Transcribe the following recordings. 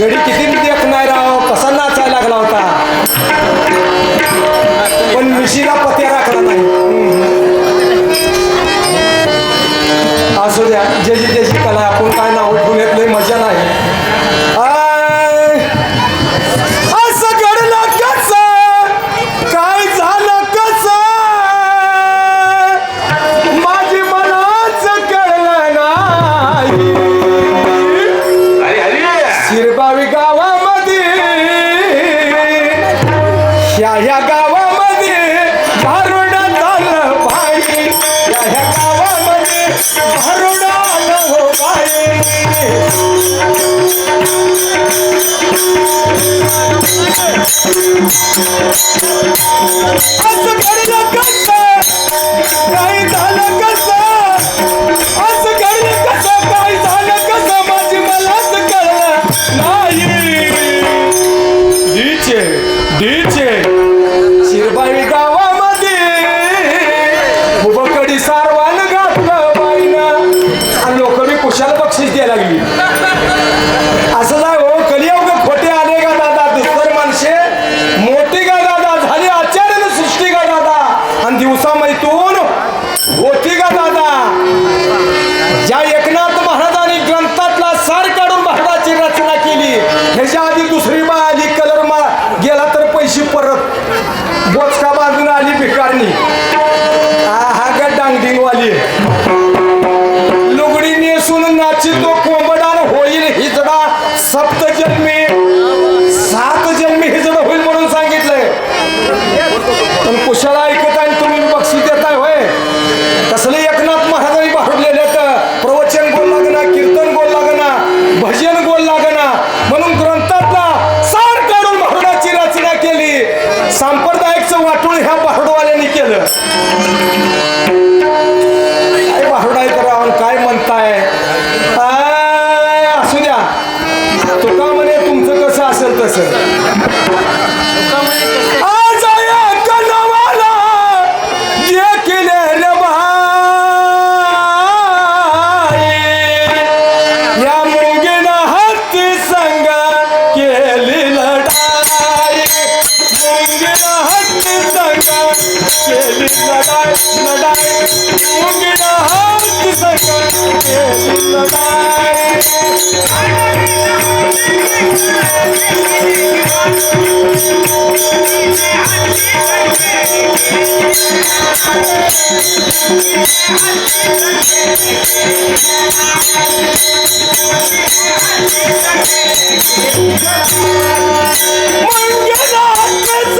घडी किती नाही राव? कसा नाचायला लागला होता? पण मिशीला पत्या राखला नाही. असू द्या ज्याची त्याची कला आपण काय দিয়েছে। रोडच्या बाजून आली भिकारणी. Mungkin aku tak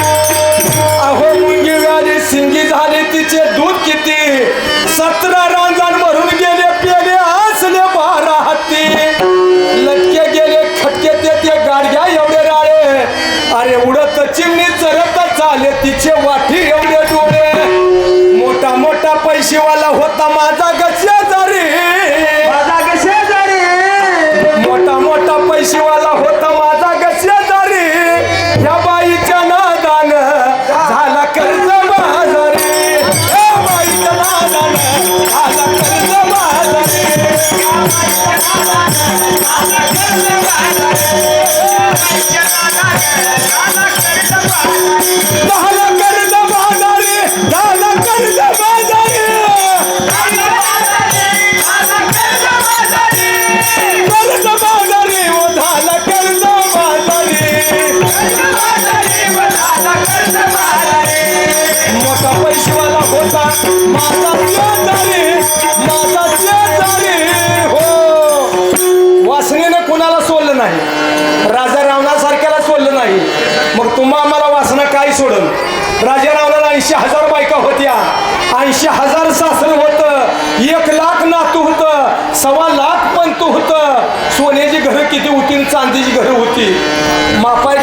अहो मुंगी झाली सिंगी झाली तिचे दूध किती? सतरा रांजण भरून गेले पेले असले बारा हत्ती लटके गेले खटके ते ते गाडग्या एवढे राळे. अरे उडत चिमणी चरत चाले तिचे वाटी शिवाला होता माझा गशेजारी ह्या बाईच्या नादान झाला कर्ज बाजारी. बाईच्या नादान झाला कर्ज बाजारी. सोडून राजारावला ऐंशी हजार बायका होत्या. ऐंशी हजार सासर होत. एक लाख नातू होतं. सव्वा लाख पंतू होत. सोन्याची घर किती होती चांदीची घरं होती. मापाय